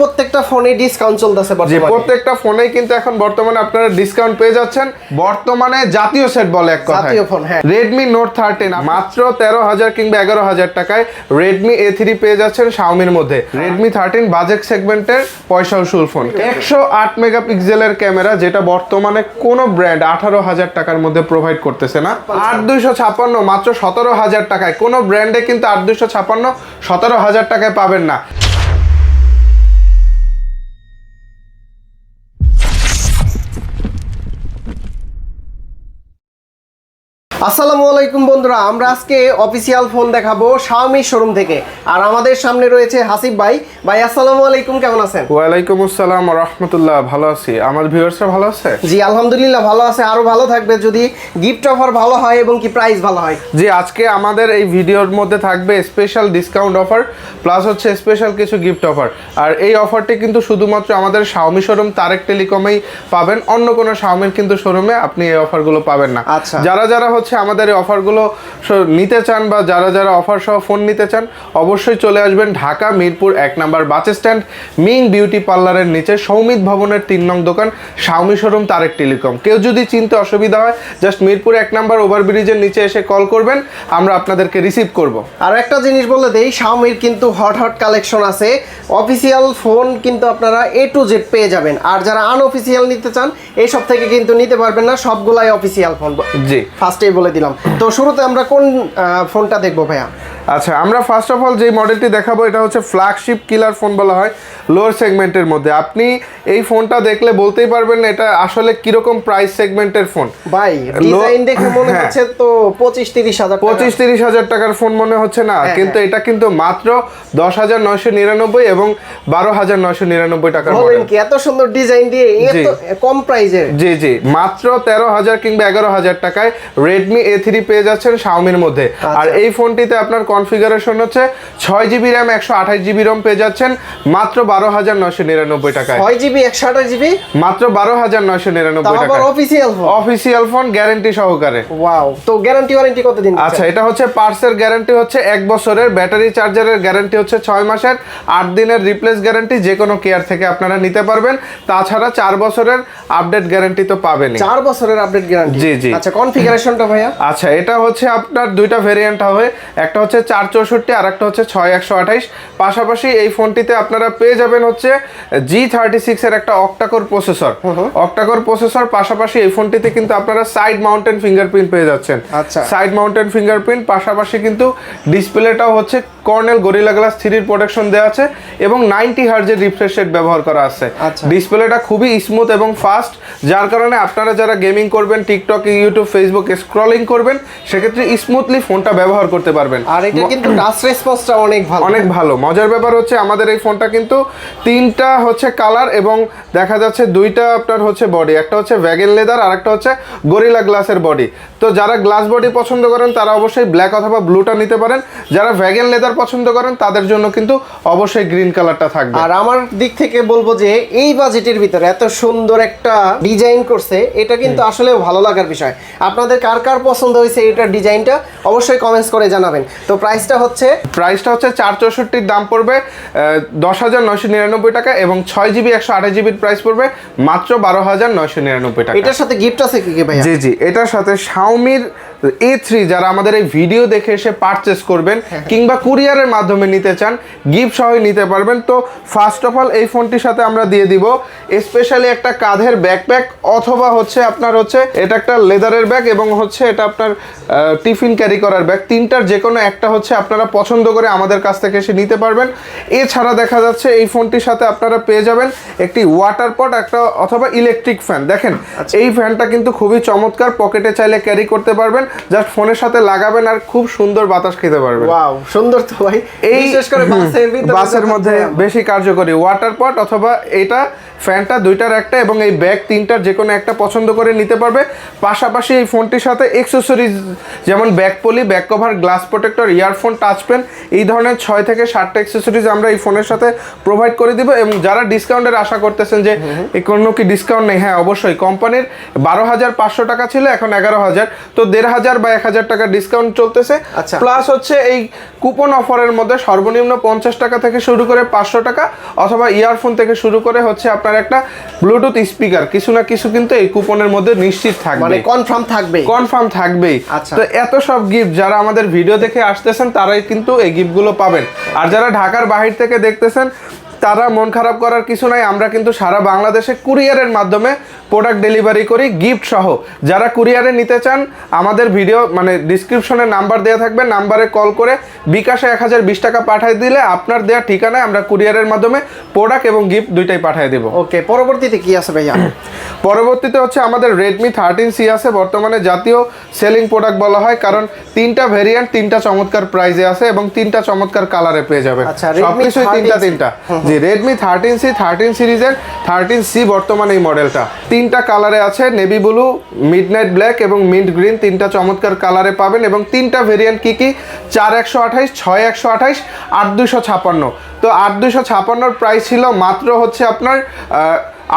প্রত্যেকটা ফোনে ডিসকাউন্ট চলতেছে বর্তমানে। প্রত্যেকটা ফোনেই কিন্তু এখন বর্তমানে আপনারা ডিসকাউন্ট পেয়ে যাচ্ছেন। বর্তমানে জাতীয় সেট বলে এক কথা জাতীয় ফোন, হ্যাঁ। রেডমি নোট থার্টিন মাত্র তেরো হাজার কিংবা এগারো হাজার টাকায় রেডমি এ থ্রি পেয়ে যাচ্ছেন শাওমির মধ্যে। রেডমি থার্টিন বাজেট সেগমেন্টের পয়সা উসুল ফোন একশো আট মেগাপিক্সেলের ক্যামেরা যেটা বর্তমানে কোনো ব্র্যান্ড আঠারো হাজার টাকার মধ্যে প্রোভাইড করতেছে না। আট দুইশো ছাপ্পান্ন মাত্র সতেরো হাজার টাকায়। কোনো ব্র্যান্ডে কিন্তু আট দুইশো ছাপ্পান্ন সতেরো হাজার টাকায় পাবেন না। আসসালামু আলাইকুম বন্ধুরা আমরা আজকে অফিসিয়াল ফোন দেখাবো শাওমি শোরুম থেকে। আর আমাদের সামনে রয়েছে হাসিব ভাই। ভাই আসসালামু আলাইকুম কেমন আছেন? ওয়ালাইকুম আসসালাম রহমতুল্লাহ ভালো আছি। আমার ভিউয়ার্সরা ভালো আছে? জি আলহামদুলিল্লাহ ভালো আছে। আরও ভালো থাকবে যদি গিফট অফার ভালো হয় এবং কি প্রাইস ভালো হয়। জি আজকে আমাদের এই ভিডিওর মধ্যে থাকবে স্পেশাল ডিসকাউন্ট অফার প্লাস হচ্ছে স্পেশাল কিছু গিফট অফার আর এই অফারটি কিন্তু শুধুমাত্র আমাদের শাওমি শোরুম তারেক টেলিকমেই পাবেন। অন্য কোনো শাওমির কিন্তু শোরুমে আপনি এই অফারগুলো পাবেন না। আচ্ছা। যারা যারা হচ্ছে আমাদের এই অফারগুলো নিতে চান বা যারা যারা অফার সহ ফোন নিতে চান অবশ্যই চলে আসবেন ঢাকা মিরপুর এক number bus stand Ming beauty পার্লারের নিচে সৌমিত ভবনের তিন নং দোকান শাওমি শোরুম তারেক টেলিকম কেউ যদি চিনতে অসুবিধা হয় জাস্ট মিরপুর এক নাম্বার ওভারব্রিজের নিচে এসে কল করবেন আমরা আপনাদেরকে রিসিভ করব। আর একটা জিনিস বলে দেই শাওমির কিন্তু হট হট কালেকশন আছে। অফিসিয়াল ফোন কিন্তু আপনারা এ টু জেড পেয়ে যাবেন। আর যারা আনঅফিসিয়াল নিতে চান এই সব থেকে কিন্তু নিতে পারবেন না সবগুলাই অফিসিয়াল ফোন জি। ফার্স্টেই বলে দিলাম। তো শুরুতে আমরা কোন ফোনটা দেখব ভাইয়া? আচ্ছা আমরা ফার্স্ট অফ অল যে মডেলটি দেখাবো এটা হচ্ছে ফ্ল্যাগশিপ কিলার ফোন বলা হয় লোয়ার সেগমেন্টের মধ্যে। আপনি এই ফোনটা দেখলে বলতেই পারবেন না এটা আসলে কীরকম প্রাইস সেগমেন্টের ফোন ভাই ডিজাইন দেখে মনে হ্যাঁ। হচ্ছে তো পঁচিশ তিরিশ হাজার টাকা। পঁচিশ তিরিশ হাজার টাকার ফোন মনে হচ্ছে না হ্যাঁ, কিন্তু এটা কিন্তু মাত্র দশ হাজার নয়শো নিরানব্বই এবং বারো হাজার নয়শো নিরানব্বই টাকার বলেন কি এত সুন্দর ডিজাইন দিয়ে এত কম প্রাইজে জি জি মাত্র তেরো হাজার কিংবা এগারো হাজার টাকায় রেডমি এ থ্রি পেয়ে যাচ্ছেন শাওমির মধ্যে। আর এই ফোনটিতে আপনার কনফিগারেশন হচ্ছে ছয় জিবি র্যাম একশো আঠাশ জিবি রম পেয়ে যাচ্ছেন মাত্র বারো হাজার নয়শো নিরানব্বই টাকায়। ছয় জিবি একশো আঠাশ জিবি মাত্র বারো হাজার নয়শো নিরানব্বই টাকায়। Official phone official phone guarantee সহকারে। ওয়াও তো গ্যারান্টি ওয়ারেন্টি কতদিন আচ্ছা এটা হচ্ছে পার্সের গ্যারান্টি হচ্ছে এক বছরের ব্যাটারি চার্জারের গ্যারান্টি হচ্ছে ছয় মাসের আট দিনের রিপ্লেস গ্যারান্টি যে কোনো কেয়ার থেকে আপনারা নিতে পারবেন। তাছাড়া চার বছরের আপডেট গ্যারান্টি তো পাবেন চার বছরের আপডেট গ্যারান্টি জি, জি। আচ্ছা কনফিগারেশনটা ভাইয়া? আচ্ছা এটা হচ্ছে আপনার দুইটা ভেরিয়েন্ট হবে। একটা হচ্ছে চার চৌষট্টি আর একটা হচ্ছে ছয় একশো আঠাইশ। পাশাপাশি এই ফোনটিতে আপনারা পেয়ে যাবেন হচ্ছে জি থার্টি সিক্স এর একটা অক্টাকোর প্রসেসর অক্টাকোর প্রসেসর পাশাপাশি এই ফোনটিতে কিন্তু আপনারা সাইড মাউন্টেন ফিঙ্গারপ্রিন্ট পেয়ে যাচ্ছেন। আচ্ছা। সাইড মাউন্টেন ফিঙ্গারপ্রিন্ট পাশাপাশি কিন্তু ডিসপ্লেটাও হচ্ছে কর্নেল গরিলা গ্লাস থ্রির প্রোটেকশন দেওয়া আছে এবং নাইনটি হার্জের রিফ্রেশ রেট ব্যবহার করা আছে। আচ্ছা। ডিসপ্লেটা খুবই স্মুথ এবং ফাস্ট যার কারণে আপনারা যারা গেমিং করবেন টিকটক ইউটিউব ফেসবুক স্ক্রলিং করবেন সেক্ষেত্রে স্মুথলি ফোনটা ব্যবহার করতে পারবেন। আর এটা কিন্তু টাচ রেসপন্সটা অনেক ভালো। অনেক ভালো। মজার ব্যাপার হচ্ছে আমাদের এই ফোনটা কিন্তু তিনটা হচ্ছে কালার এবং দেখা যাচ্ছে দুইটা আপনার হচ্ছে বডি একটা হচ্ছে ভ্যাগেন লেদার আর একটা হচ্ছে গরিলা গ্লাসের বডি তো যারা গ্লাস বডি পছন্দ করেন তারা অবশ্যই ব্ল্যাক অথবা ব্লুটা নিতে পারেন। যারা ভ্যাগেন লেদার পছন্দ করেন তাদের জন্য কিন্তু অবশ্যই গ্রিন কালারটা থাকবে। আর আমার দিক থেকে বলব যে এই বাজেটের ভিতরে এত সুন্দর একটা ডিজাইন করছে এটা কিন্তু আসলে ভালো লাগার বিষয়। আপনাদের কার কার পছন্দ হয়েছে এটার ডিজাইনটা অবশ্যই কমেন্টস করে জানাবেন। তো প্রাইসটা হচ্ছে প্রাইসটা হচ্ছে চার চৌষট্টির দাম পড়বে দশ হাজার নয়শো নিরানব্বই টাকা এবং ছয় জিবি একশো আঠাশ জিবির প্রাইস পড়বে মাত্র বারো হাজার নয়শো নিরানব্বই টাকা। এটার সাথে গিফট আছে কি কি ভাই জি জি এটার সাথে শাওমির এ থ্রি যারা আমাদের এই ভিডিও দেখে এসে পারচেস করবেন কিংবা কুরিয়ারের মাধ্যমে নিতে চান গিফট সহই নিতে পারবেন। তো ফার্স্ট অফ অল এই ফোনটির সাথে আমরা দিয়ে দিব স্পেশালি একটা কাঁধের ব্যাকপ্যাক অথবা হচ্ছে আপনার হচ্ছে এটা একটা লেদারের ব্যাগ এবং হচ্ছে এটা আপনার টিফিন ক্যারি করার ব্যাগ তিনটার যে কোনো একটা হচ্ছে আপনারা পছন্দ করে আমাদের কাছ থেকে এসে নিতে পারবেন। এছাড়া দেখা যাচ্ছে এই ফোনটির সাথে আপনারা পেয়ে যাবেন একটি ওয়াটার পট একটা অথবা ইলেকট্রিক ফ্যান দেখেন এই ফ্যানটা কিন্তু খুবই চমৎকার পকেটে চাইলে ক্যারি করতে পারবেন। জাস্ট ফোনের সাথে লাগাবেন আর খুব সুন্দর বাতাস খেতে পারবেন। ওয়াও সুন্দর তো ভাই। এই বিশেষ করে বাসের ভিতরে বাসের মধ্যে বেশি কার্যকরী। ওয়াটার পট অথবা এটা ফ্যানটা দুইটার একটা এবং এই ব্যাগ তিনটার যে কোনো একটা পছন্দ করে নিতে পারবে। পাশাপাশি এই ফোনটির সাথে এক্সেসরিজ যেমন back poly back cover glass protector earphone touch pen এই ধরনের ছয় থেকে সাতটা এক্সেসরিজ আমরা এই ফোনের সাথে প্রোভাইড করে দিব এবং যারা ডিসকাউন্টের আশা করতেছেন যে কোনো কি ডিসকাউন্ট নেই হ্যাঁ অবশ্যই। কোম্পানির বারো হাজার পাঁচশো টাকা ছিল এখন এগারো হাজার। তো দেড় হাজার হাজার বা এক হাজার টাকা ডিসকাউন্ট চলতেছে। আচ্ছা। প্লাস হচ্ছে এই কুপন অফারের মধ্যে সর্বনিম্ন পঞ্চাশ টাকা থেকে শুরু করে পাঁচশো টাকা অথবা ইয়ারফোন থেকে শুরু করে হচ্ছে আপনার একটা ব্লুটুথ স্পিকার কিছু না কিছু কিন্তু এই কুপনের মধ্যে নিশ্চিত মানে থাকবে কনফার্ম থাকবে। কনফার্ম থাকবেই। আচ্ছা। তো এত সব গিফট যারা আমাদের ভিডিও দেখে আসতেছেন তারাই কিন্তু এই গিফটগুলো পাবেন। আর যারা ঢাকার বাহির থেকে দেখতেছেন তারা মন খারাপ করার কিছু নাই। আমরা কিন্তু সারা বাংলাদেশে কুরিয়ারের মাধ্যমে প্রোডাক্ট ডেলিভারি করি গিফট সহ। যারা কুরিয়ারে নিতে চান আমাদের ভিডিও মানে ডিসক্রিপশনে নাম্বার দেওয়া থাকবে। নাম্বারে কল করে বিকাশে এক হাজার বিশ টাকা পাঠিয়ে দিলে আপনার দেওয়া ঠিকানায় আমরা কুরিয়ারের মাধ্যমে প্রোডাক্ট এবং গিফট দুইটাই পাঠিয়ে দেবো। ওকে পরবর্তীতে কি আছে ভাইয়া? পরবর্তীতে হচ্ছে আমাদের রেডমি থার্টিন সি আছে। বর্তমানে জাতীয় সেলিং প্রোডাক্ট বলা হয় কারণ তিনটা ভেরিয়েন্ট তিনটা চমৎকার প্রাইজে আছে এবং তিনটা চমৎকার কালারে পেয়ে যাবেন। আচ্ছা, সবকিছুই তিনটা তিনটা। জি রেডমি থার্টিন সি থার্টিন সিরিজের থার্টিন সি বর্তমান এই মডেলটা। তিনটা কালারে আছে navy blue midnight black এবং মিন্ট গ্রিন তিনটা চমৎকার কালারে পাবেন এবং তিনটা ভেরিয়েন্ট কী কী? চার একশো আঠাইশ, ছয় একশো আঠাইশ, আট দুশো ছাপান্ন। তো আট দুশো ছাপান্নর প্রাইস ছিল মাত্র হচ্ছে আপনার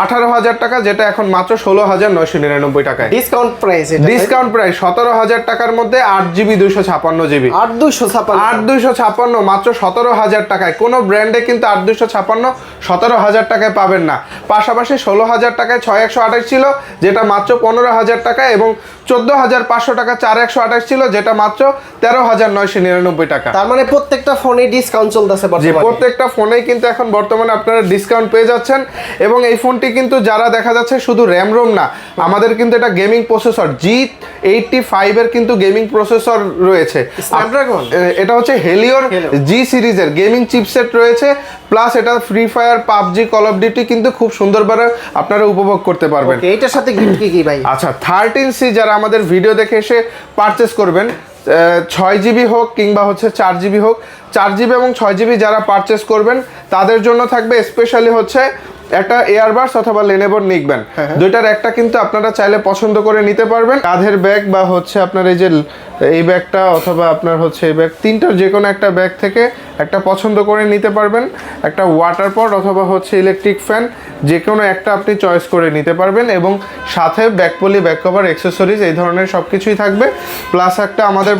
আঠারো হাজার টাকা যেটা এখন মাত্র ষোলো হাজার নয়শো নিরানব্বই টাকায়। ডিসকাউন্ট প্রাইস ডিসকাউন্ট প্রাইস সতেরো হাজার টাকার মধ্যে আট জিবি দুশো ছাপান্ন জিবি। আট দুশো ছাপান্ন আট দুইশো ছাপান্ন মাত্র সতেরো হাজার টাকায়। কোনো ব্র্যান্ডে কিন্তু আট দুইশো ছাপান্ন সতেরো হাজার টাকায় পাবেন না। পাশাপাশি ষোলো হাজার টাকায় ছয় একশো আঠাশ ছিল যেটা মাত্র পনেরো হাজার টাকা এবং চোদ্দ হাজার পাঁচশো টাকা চার একশো আঠাশ ছিল যেটা মাত্র তেরো হাজার নয়শো নিরানব্বই টাকা। তার মানে প্রত্যেকটা ফোনে ডিসকাউন্ট চলতেছে প্রত্যেকটা ফোনেই কিন্তু এখন বর্তমানে আপনারা ডিসকাউন্ট পেয়ে যাচ্ছেন এবং এই ফোনটি কিন্তু যারা দেখা যাচ্ছে শুধু র্যাম রোম না আমাদের কিন্তু এটা গেমিং প্রসেসর জি এইটটি ফাইভের কিন্তু গেমিং প্রসেসর রয়েছে? এটা হচ্ছে হেলিওর। জি সিরিজের গেমিং চিপসেট রয়েছে প্লাস এটা Free Fire PUBG Call of Duty কিন্তু খুব সুন্দরভাবে আপনারা উপভোগ করতে পারবেন এটার সাথে গিফট কি কি ভাই আচ্ছা থার্টিন সি যারা আমাদের ভিডিও দেখে এসে পারচেস করবেন ছয় জিবি হোক কিংবা হচ্ছে চার জিবি হোক চার জিবি এবং ছয় জিবি যারা পারচেস করবেন তাদের জন্য থাকবে স্পেশালি হচ্ছে একটা এয়ারবাস অথবা লেনেবোর নিকবেন দুইটার একটা কিন্তু আপনারা চাইলে পছন্দ করে নিতে পারবেন। কাঁধের ব্যাগ বা হচ্ছে আপনার এই যে এই ব্যাগটা অথবা আপনার হচ্ছে এই ব্যাগ তিনটার যে কোনো একটা ব্যাগ থেকে একটা পছন্দ করে নিতে পারবেন। একটা ওয়াটার পট অথবা হচ্ছে ইলেকট্রিক ফ্যান যে কোনো একটা আপনি চয়েস করে নিতে পারবেন এবং সাথে ব্যাকপলি ব্যাক কভার অ্যাক্সেসরিজ এই ধরনের সব কিছুই থাকবে। প্লাস একটা আমাদের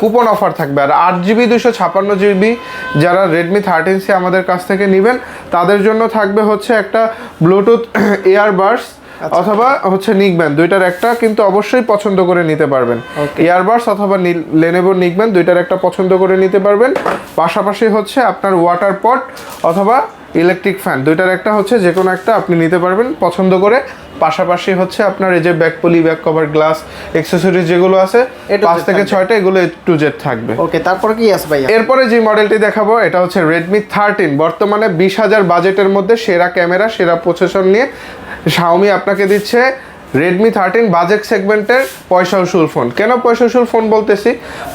কুপন অফার থাকবে। আর আট জিবি দুশো ছাপান্ন জিবি যারা রেডমি থার্টিন সি আমাদের কাছ থেকে নেবেন তাদের জন্য থাকবে হচ্ছে একটা ব্লুটুথ এয়ারবাডস অথবা হচ্ছে নিকবেন দুইটার একটা কিন্তু অবশ্যই পছন্দ করে নিতে পারবেন। ইয়ারবাডস অথবা লেনেভো নিকবেন দুইটার একটা পছন্দ করে নিতে পারবেন। পাশাপাশি হচ্ছে আপনার ওয়াটার পট অথবা ইলেকট্রিক ফ্যান দুইটার একটা হচ্ছে যে কোনো একটা আপনি নিতে পারবেন পছন্দ করে। পাশাপাশি হচ্ছে আপনার এই যে back poly back cover glass accessories যেগুলো আছে পাঁচ থেকে। ছয়টা এগুলো টু জেড থাকবে। ওকে তারপর কি আছে ভাই এরপরে যে মডেলটি দেখাবো এটা হচ্ছে রেডমি থার্টিন বর্তমানে বিশ হাজার বাজেটের মধ্যে সেরা ক্যামেরা সেরা প্রসেসর নিয়ে শাওমি আপনাকে দিচ্ছে রেডমি থার্টিন বাজেট সেগমেন্টের পয়সা উসুল ফোন কেন পয়সা উসুল ফোন বলতেছি?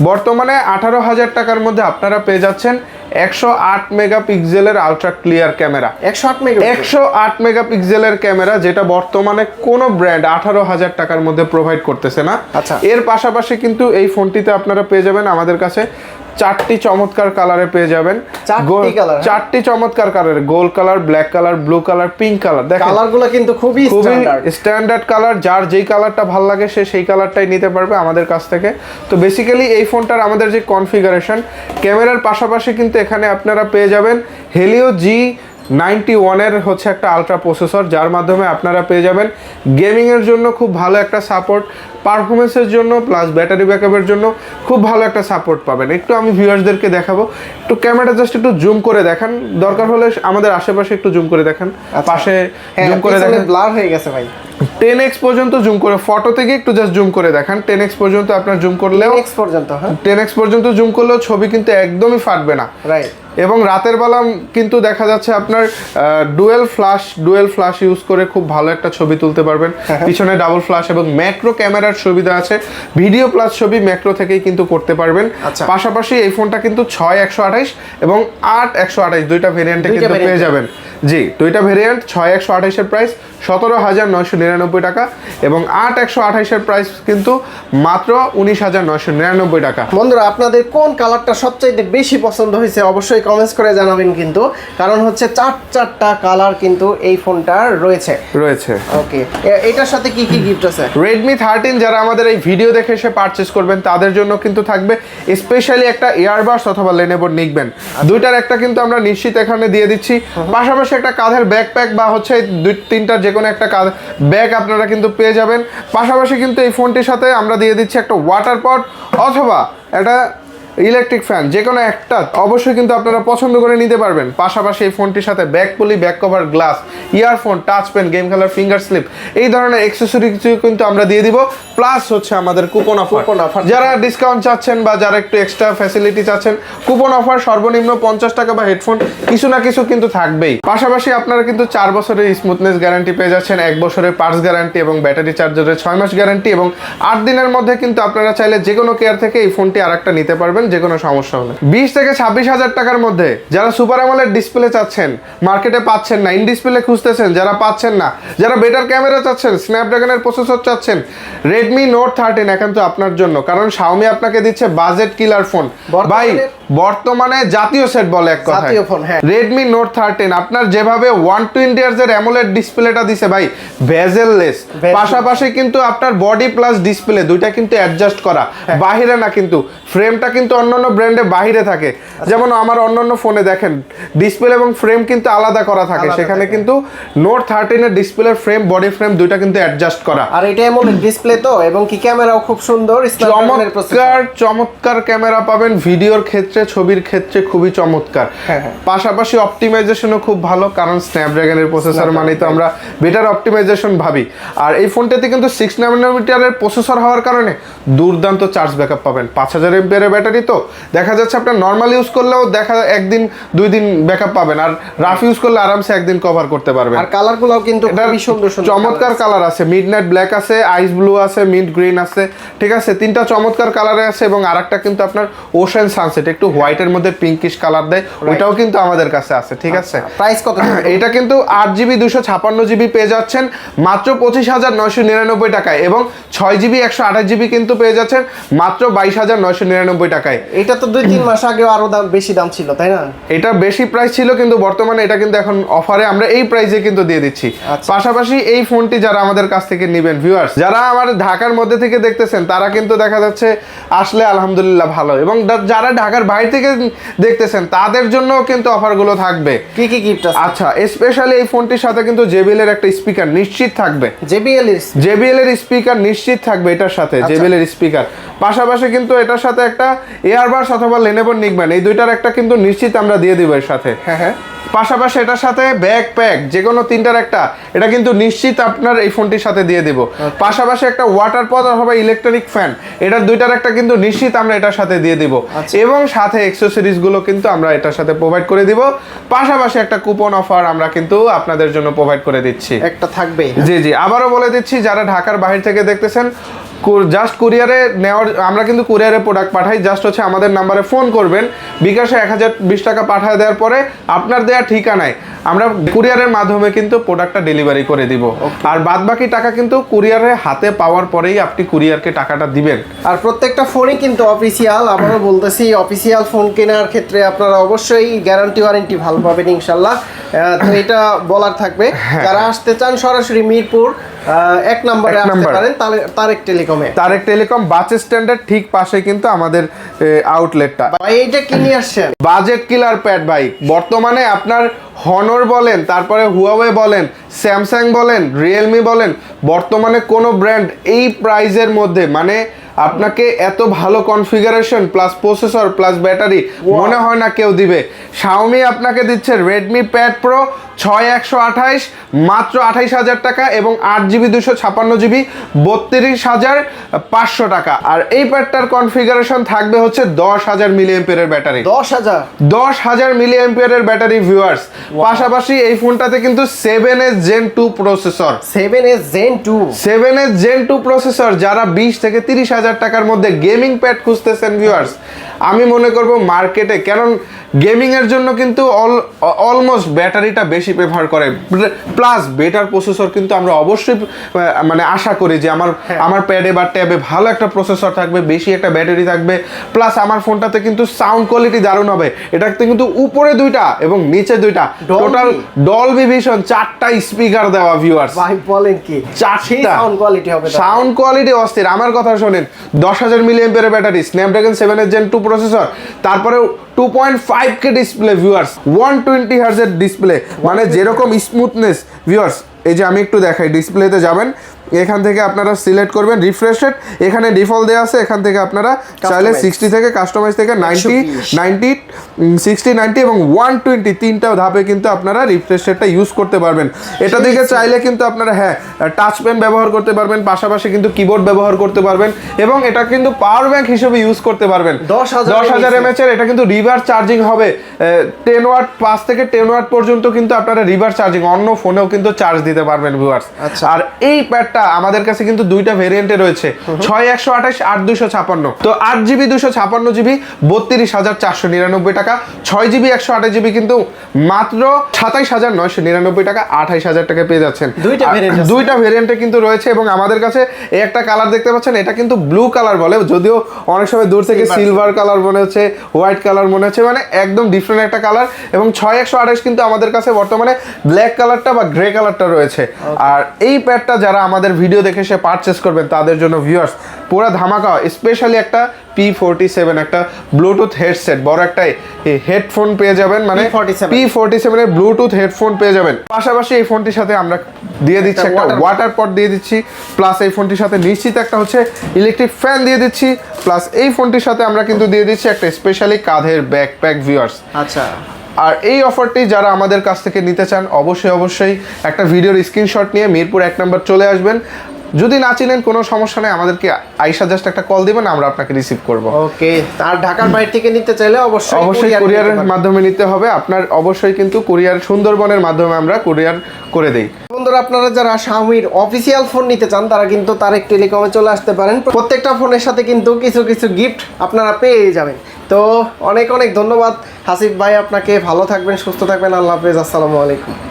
বর্তমানে আঠারো হাজার টাকার মধ্যে আপনারা পেয়ে যাচ্ছেন একশো আট মেগাপিক্সেলের আলট্রা ক্লিয়ার ক্যামেরা একশো আট মেগা একশো আট মেগাপিক্সেলের ক্যামেরা যেটা বর্তমানে কোনো ব্র্যান্ড আঠারো হাজার টাকার মধ্যে প্রোভাইড করতেছে না। আচ্ছা। এর পাশাপাশি কিন্তু এই ফোনটিতে আপনারা পেয়ে যাবেন আমাদের কাছে চারটি চমৎকার কালারে পেয়ে যাবেন। চারটি হ্যাঁ? চমৎকার colour gold colour black colour blue colour pink colour. দেখেন কালারগুলো কিন্তু খুবই খুবই স্ট্যান্ডার্ড স্ট্যান্ডার্ড কালার যার যেই কালারটা ভালো লাগে সে সেই কালারটাই নিতে পারবে আমাদের কাছ থেকে। তো বেসিক্যালি এই ফোনটার আমাদের যে কনফিগারেশন ক্যামেরার পাশাপাশি কিন্তু এখানে আপনারা পেয়ে যাবেন হেলিও জি নাইনটি ওয়ানের হচ্ছে একটা আলট্রা প্রসেসর যার মাধ্যমে আপনারা পেয়ে যাবেন গেমিংয়ের জন্য খুব ভালো একটা সাপোর্ট পারফরমেন্সের জন্য প্লাস ব্যাটারি ব্যাকআপের জন্য খুব ভালো একটা সাপোর্ট পাবেন। একটু আমি ভিউয়ার্সদেরকে দেখাবো। একটু ক্যামেরাটা জাস্ট একটু জুম করে দেখান। দরকার হলে আমাদের আশেপাশে একটু জুম করে দেখান। পাশে হ্যাঁ জুম করে দেখেন। ব্লার হয়ে গেছে ভাই। টেন এক্স পর্যন্ত জুম করে ফটো থেকে একটু জাস্ট জুম করে দেখান। টেন এক্স পর্যন্ত আপনার জুম করলেও হ্যাঁ। টেন এক্স পর্যন্ত জুম করলেও ছবি কিন্তু একদমই ফাটবে না। রাইট এবং রাতের বেলা কিন্তু দেখা যাচ্ছে আপনার dual flash dual flash use করে খুব ভালো একটা ছবি তুলতে পারবেন। পিছনে ডাবল ফ্ল্যাশ এবং ম্যাক্রো ক্যামেরার সুবিধা আছে। ভিডিও প্লাস ছবি ম্যাক্রো থেকেই কিন্তু করতে পারবেন। আচ্ছা। পাশাপাশি এই ফোনটা কিন্তু ছয় একশো আঠাইশ এবং আট একশো আঠাইশ দুইটা ভেরিয়েন্টে কিন্তু পেয়ে যাবেন। জি দুইটা ভেরিয়েন্ট ছয় একশো আঠাইশের প্রাইস সতেরো হাজার নয়শো নিরানব্বই টাকা এবং আট একশো আঠাইশের প্রাইস কিন্তু মাত্র উনিশ হাজার নয়শো নিরানব্বই টাকা। বন্ধুরা আপনাদের কোন কালারটা সবচাইতে বেশি পছন্দ হয়েছে অবশ্যই কমেন্টস করে জানাবেন কিন্তু। কারণ হচ্ছে চার চারটা কালার কিন্তু এই ফোনটার রয়েছে। রয়েছে। ওকে এটার সাথে কি কি গিফট আছে? রেডমি থার্টিন যারা আমাদের এই ভিডিও দেখে এসে পারচেস করবেন তাদের জন্য কিন্তু থাকবে স্পেশালি একটা ইয়ারবাস অথবা লেনেবোর নিকবেন দুইটার একটা কিন্তু আমরা নিশ্চিত এখানে দিয়ে দিচ্ছি। পাশাপাশি একটা কাঁধের ব্যাকপ্যাক বা হচ্ছে দুই তিনটার যে কোনো একটা কাঁধ ব্যাগ আপনারা কিন্তু পেয়ে যাবেন। পাশাপাশি কিন্তু এই ফোনটির সাথে আমরা দিয়ে দিচ্ছি একটা ওয়াটার পট অথবা একটা ইলেকট্রিক ফ্যান যে কোনো একটা অবশ্যই কিন্তু আপনারা পছন্দ করে নিতে পারবেন। পাশাপাশি এই ফোনটির সাথে back poly back cover glass earphone touch pen game খেলার ফিঙ্গার স্লিপ এই ধরনের অ্যাক্সেসরি কিছু কিন্তু আমরা দিয়ে দিব। প্লাস হচ্ছে আমাদের কুপন অফার Coupon অফার যারা ডিসকাউন্ট চাচ্ছেন বা যারা একটু এক্সট্রা ফ্যাসিলিটি চাচ্ছেন কুপন অফার সর্বনিম্ন পঞ্চাশ টাকা বা হেডফোন কিছু না কিছু কিন্তু থাকবেই। পাশাপাশি আপনারা কিন্তু চার বছরের স্মুথনেস গ্যারান্টি পেয়ে যাচ্ছেন এক বছরের পার্স গ্যারান্টি এবং ব্যাটারি চার্জারের ছয় মাস গ্যারান্টি এবং আট দিনের মধ্যে কিন্তু আপনারা চাইলে যে কোনো কেয়ার থেকে এই ফোনটি আর একটা নিতে পারবেন। যে কোনো সমস্যা হলে। বিশ থেকে ছাব্বিশ হাজার টাকার মধ্যে যারা সুপার আমলের ডিসপ্লে চাচ্ছেন মার্কেটে পাচ্ছেন না ইন ডিসপ্লে খুঁজতেছেন যারা পাচ্ছেন না যারা বেটার ক্যামেরা চাচ্ছেন স্ন্যাপড্রাগনের প্রসেসর চাচ্ছেন রেডমি নোট থার্টিন একান্ত আপনার জন্য কারণ শাওমি আপনাকে দিচ্ছে বাজেট কিলার ফোন ভাই বর্তমানে- জাতীয় সেট বলে এক কথা হ্যাঁ। রেডমি নোট থার্টিন আপনার যেভাবে ওয়ান টোয়েন্টি এর অ্যামোলেড ডিসপ্লেটা দিছে ভাই ভেজেললেস পাশাপাশি কিন্তু আপনার বডি প্লাস ডিসপ্লে দুইটা কিন্তু অ্যাডজাস্ট করা। হ্যাঁ। বাহিরে না কিন্তু ফ্রেমটা কিন্তু অন্যান্য ব্র্যান্ডে বাহিরে থাকে। যেমন আমার অন্যান্য ফোনে দেখেন ডিসপ্লে এবং ফ্রেম কিন্তু আলাদা করা থাকে। সেখানে কিন্তু নোট থার্টিনের ডিসপ্লের ফ্রেম বডি ফ্রেম দুইটা কিন্তু অ্যাডজাস্ট করা। আর এটা এমন ডিসপ্লে তো এবং কি ক্যামেরাও খুব সুন্দর চমৎকার চমৎকার ক্যামেরা পাবেন। ভিডিওর ক্ষেত্রে ছবির ক্ষেত্রে খুবই চমৎকার। হ্যাঁ, হ্যাঁ। পাশাপাশি অপটিমাইজেশনও খুব ভালো কারণ স্ন্যাপড্রাগনের প্রসেসর মানে তো আমরা বেটার অপটিমাইজেশন ভাবি। আর এই ফোনটাতে কিন্তু সিক্স নাইনোমিটারের প্রসেসর হওয়ার কারণে দুর্দান্ত চার্জ ব্যাকআপ পাবেন। পাঁচ হাজার এমপিয়ারের ব্যাটারি তো? দেখা যাচ্ছে আপনার নর্মাল ইউজ করলেও দেখা একদিন দুই দিন ব্যাকআপ পাবেন। আর রাফ ইউজ করলে আরামসে একদিন কভার করতে পারবেন। আর কালারগুলোও কিন্তু খুবই সুন্দর সুন্দর চমৎকার কালার আছে। মিডনাইট ব্ল্যাক আছে আইস ব্লু আছে মিন্ট গ্রিন আছে। ঠিক আছে? তিনটা চমৎকার কালারে আছে এবং আরেকটা কিন্তু আপনার ওশেন সানসেট একটু হোয়াইটের মধ্যে পিঙ্কিশ কালার দেয়। ওইটাও কিন্তু আমাদের কাছে আছে। ঠিক আছে? প্রাইস কত? এটা কিন্তু আট জিবি দুশো ছাপান্ন জিবি পেয়ে যাচ্ছেন। মাত্র পঁচিশ হাজার নয়শো নিরানব্বই টাকায় এবং ছয় জিবি একশো আঠাশ জিবি কিন্তু পেয়ে যাচ্ছেন। মাত্র বাইশ হাজার নয়শো নিরানব্বই টাকায়। এটা তো দুই তিন মাস আগেও আরও দাম বেশি দাম ছিল তাই না? এটা বেশি প্রাইস ছিল কিন্তু বর্তমানে এটা কিন্তু এখন অফারে আমরা এই প্রাইসে কিন্তু দিয়ে দিচ্ছি। আচ্ছা। পাশাপাশি এই ফোনটি যারা আমাদের কাছ থেকে নেবেন ভিউয়ার্স যারা আমার ঢাকার মধ্যে থেকে দেখতেছেন তারা কিন্তু দেখা যাচ্ছে আসলে আলহামদুলিল্লাহ ভালো। এবং যারা ঢাকার বাইরে থেকে দেখতেছেন তাদের জন্য কিন্তু অফারগুলো থাকবে। কি কি গিফট আছে? আচ্ছা স্পেশালি এই ফোনটির সাথে কিন্তু জেবিএল এর একটা স্পিকার নিশ্চিত থাকবে। জেবিএল এর? জেবিএল এর স্পিকার নিশ্চিত থাকবে এটার সাথে আচ্ছা। জেবিএল এর স্পিকার পাশাপাশি কিন্তু এটার সাথে একটা এয়ারবাস অথবা লেনেভন নিকবেন এই দুইটার একটা কিন্তু নিশ্চিত আমরা দিয়ে দিব এর সাথে। হ্যাঁ হ্যাঁ। পাশাপাশি এটার সাথে ব্যাগ প্যাক যে কোনো তিনটার একটা এটা কিন্তু নিশ্চিত আপনার এই ফোনটির সাথে দিয়ে দিব। পাশাপাশি একটা ওয়াটার পদ অথবা ইলেকট্রনিক ফ্যান এটার দুইটার একটা কিন্তু নিশ্চিত আমরা এটার সাথে দিয়ে দিব। আচ্ছা। এবং সাথে গুলো কিন্তু আমরা এটার সাথে প্রোভাইড করে দিব। পাশাপাশি একটা কুপন অফার আমরা কিন্তু আপনাদের জন্য প্রোভাইড করে দিচ্ছি। একটা থাকবে জি জি। আবারও বলে দিচ্ছি যারা ঢাকার বাইরে থেকে দেখতেছেন জাস্ট কুরিয়ারে নেওয়ার আমরা কিন্তু কুরিয়ারে প্রোডাক্ট পাঠাই জাস্ট হচ্ছে আমাদের নাম্বারে ফোন করবেন বিকাশে এক হাজার বিশ টাকা পাঠিয়ে দেওয়ার পরে আপনার দেওয়া ঠিকানায় আমরা কুরিয়ারের মাধ্যমে কিন্তু প্রোডাক্টটা ডেলিভারি করে দিব। আর বাদ বাকি টাকা কিন্তু কুরিয়ারে হাতে পাওয়ার পরেই আপনি কুরিয়ারকে টাকাটা দিবেন। আর প্রত্যেকটা ফোনই কিন্তু অফিসিয়াল আবারও বলতেছি অফিসিয়াল ফোন কেনার ক্ষেত্রে আপনারা অবশ্যই গ্যারান্টি ওয়ারেন্টি ভালো পাবেন ইনশাল্লাহ। তো এটা বলার থাকবে। হ্যাঁ। যারা আসতে চান সরাসরি মিরপুর এক নম্বরে আসতে। পারেন তারেক টেলিকমে। তারেক টেলিকম বাস স্ট্যান্ডের ঠিক পাশে কিন্তু আমাদের আউটলেটটা ভাই এইটা কি নিয়ে আসছেন? বাজেট কিলার প্যাড ভাই বর্তমানে আপনার হনর বলেন তারপরে হুয়াওয়ে বলেন স্যামসাং বলেন রিয়েলমি বলেন বর্তমানে কোনো ব্র্যান্ড এই প্রাইজের মধ্যে মানে আপনাকে এত ভালো configuration plus processor plus battery মনে হয় না কেউ দিবে। শাওমি আপনাকে দিচ্ছে রেডমি প্যাড প্রো ছয় একশো আঠাইশ মাত্র আঠাইশ হাজার টাকা এবং আট জিবি দুশো ছাপান্ন জিবি বত্রিশ হাজার পাঁচশো টাকা। আর এই প্যাডটার কনফিগারেশন থাকবে হচ্ছে দশ হাজার মিলি এম্পিয়ারের ব্যাটারি দশ হাজার? দশ হাজার মিলি এম্পিয়ারের ব্যাটারি ভিউয়ার্স পাশাপাশি এই ফোনটাতে কিন্তু seven S Gen two processor seven S Gen two seven S Gen two processor যারা বিশ থেকে তিরিশ হাজার টাকার মধ্যে গেমিং প্যাড খুঁজতেছেন ভিউয়ার্স আমি মনে করব মার্কেটে কারণ গেমিং এর জন্য কিন্তু অলমোস্ট ব্যাটারিটা বেশি প্রেফার করে। প্লাস বেটার প্রসেসর কিন্তু আমরা অবশ্যই মানে আশা করি যে আমার আমার প্যাডে বা ট্যাবে ভালো একটা প্রসেসর থাকবে বেশি একটা ব্যাটারি থাকবে। প্লাস আমার ফোনটাতে কিন্তু সাউন্ড কোয়ালিটি দারুণ হবে। এটাতে কিন্তু উপরে দুইটা এবং নিচে দুইটা। টোটাল ডলবি ভিশন চারটা স্পিকার দেওয়া ভিউয়ার্স ভাই বলেন কি? চারটা। সাউন্ড কোয়ালিটি হবে সাউন্ড কোয়ালিটি অস্থির। আমার কথা শোনেন দশ হাজার মিলি এম্পিয়ারের ব্যাটারি স্ন্যাপড্রাগন সেভেন এর জেন টু প্রসেসর তারপরে two point five K display viewers one twenty হার্জের display মানে যেরকম স্মুথনেস ভিউয়ার্স এই যে আমি একটু দেখাই ডিসপ্লেতে যাবেন এখান থেকে আপনারা সিলেক্ট করবেন রিফ্রেশেড এখানে ডিফল্ট দেওয়া আছে এখান থেকে আপনারা চাইলে সিক্সটি থেকে কাস্টমাইজ থেকে নাইনটি 120 নাইনটি সিক্সটি নাইনটি এবং ওয়ান টোয়েন্টি তিনটা ধাপে কিন্তু আপনারা রিফ্রেশেডটা ইউজ করতে পারবেন। এটা দিকে চাইলে কিন্তু আপনারা হ্যাঁ টাচ পেন ব্যবহার করতে পারবেন পাশাপাশি কিন্তু কিবোর্ড ব্যবহার করতে পারবেন এবং এটা কিন্তু পাওয়ার ব্যাংক হিসেবে ইউজ করতে পারবেন। 10,000 দশ হাজার এমএচ এর এটা কিন্তু রিভার্স চার্জিং হবে। টেন ওয়াট পাঁচ থেকে টেন ওয়াট পর্যন্ত কিন্তু আপনারা রিভার্স চার্জিং অন্য ফোনেও কিন্তু চার্জ দিতে পারবেন ভিউয়ার্স আচ্ছা। আর এই প্যাডটা আমাদের কাছে কিন্তু দুইটা ভেরিয়েন্টে রয়েছে। ছয় একশো আঠাশ আট দুশো ছাপান্ন। তো আট জিবি দুশো ছাপান্ন জিবি বত্রিশ হাজার চারশো নিরানব্বই টাকা। ছয় জিবি একশো আঠাশ জিবি কিন্তু মাত্র সাতাইশ হাজার নয়শো নিরানব্বই টাকা আঠাইশ হাজার টাকা পেয়ে যাচ্ছেন। দুইটা ভেরিয়েন্টে কিন্তু রয়েছে এবং আমাদের কাছে এই একটা কালার দেখতে পাচ্ছেন এটা কিন্তু ব্লু কালার বলে যদিও অনেক সময় দূর থেকে সিলভার কালার মনে হচ্ছে হোয়াইট কালার মনে হচ্ছে মানে একদম ডিফারেন্ট একটা কালার এবং ছয় একশো আঠাশ কিন্তু আমাদের কাছে বর্তমানে ব্ল্যাক কালারটা বা গ্রে কালারটা রয়েছে। আর এই প্যাডটা যারা আমাদের ভিডিও দেখে সে পারচেস করবেন তাদের জন্য ভিউয়ার্স পুরো ধামাকা স্পেশালি একটা পি ফোরটি সেভেন একটা ব্লুটুথ হেডসেট বড় একটা হেডফোন পেয়ে যাবেন মানে P47 পি ফোরটি সেভেনের ব্লুটুথ হেডফোন পেয়ে যাবেন। পাশাপাশি এই ফোনটির সাথে আমরা দিয়ে দিচ্ছি একটা একটা ওয়াটার পট দিয়ে দিচ্ছি প্লাস এই ফোনটির সাথে নিশ্চিত একটা হচ্ছে ইলেকট্রিক ফ্যান দিয়ে দিচ্ছি প্লাস এই ফোনটির সাথে আমরা কিন্তু দিয়ে দিচ্ছি একটা স্পেশালি কাঁধের ব্যাকপ্যাক ভিউয়ার্স আচ্ছা। আর এই অফারটি যারা আমাদের কাছ থেকে নিতে চান, অবশ্যই অবশ্যই একটা ভিডিওর স্ক্রিনশট নিয়ে মিরপুর এক নম্বর চলে আসবেন। যদি না চিনেন কোনো সমস্যা নেই আমাদেরকে আইসা জাস্ট একটা কল দিবেন আমরা আপনাকে রিসিভ করব। ওকে আর ঢাকার বাইরে থেকে নিতে চাইলে অবশ্যই অবশ্যই কুরিয়ারের মাধ্যমে নিতে হবে আপনার অবশ্যই কিন্তু কুরিয়ার সুন্দরবনের মাধ্যমে আমরা কুরিয়ার করে দেই। বন্ধুরা আপনারা যারা শাওমির অফিসিয়াল ফোন নিতে চান তারা কিন্তু তারেক টেলিকমে চলে আসতে পারেন। প্রত্যেকটা ফোনের সাথে কিন্তু কিছু কিছু গিফট আপনারা পেয়ে যাবেন। তো অনেক অনেক ধন্যবাদ। হাসিফ ভাই আপনাকে ভালো থাকবেন সুস্থ থাকবেন। আল্লাহ হাফেজ আসসালামু আলাইকুম।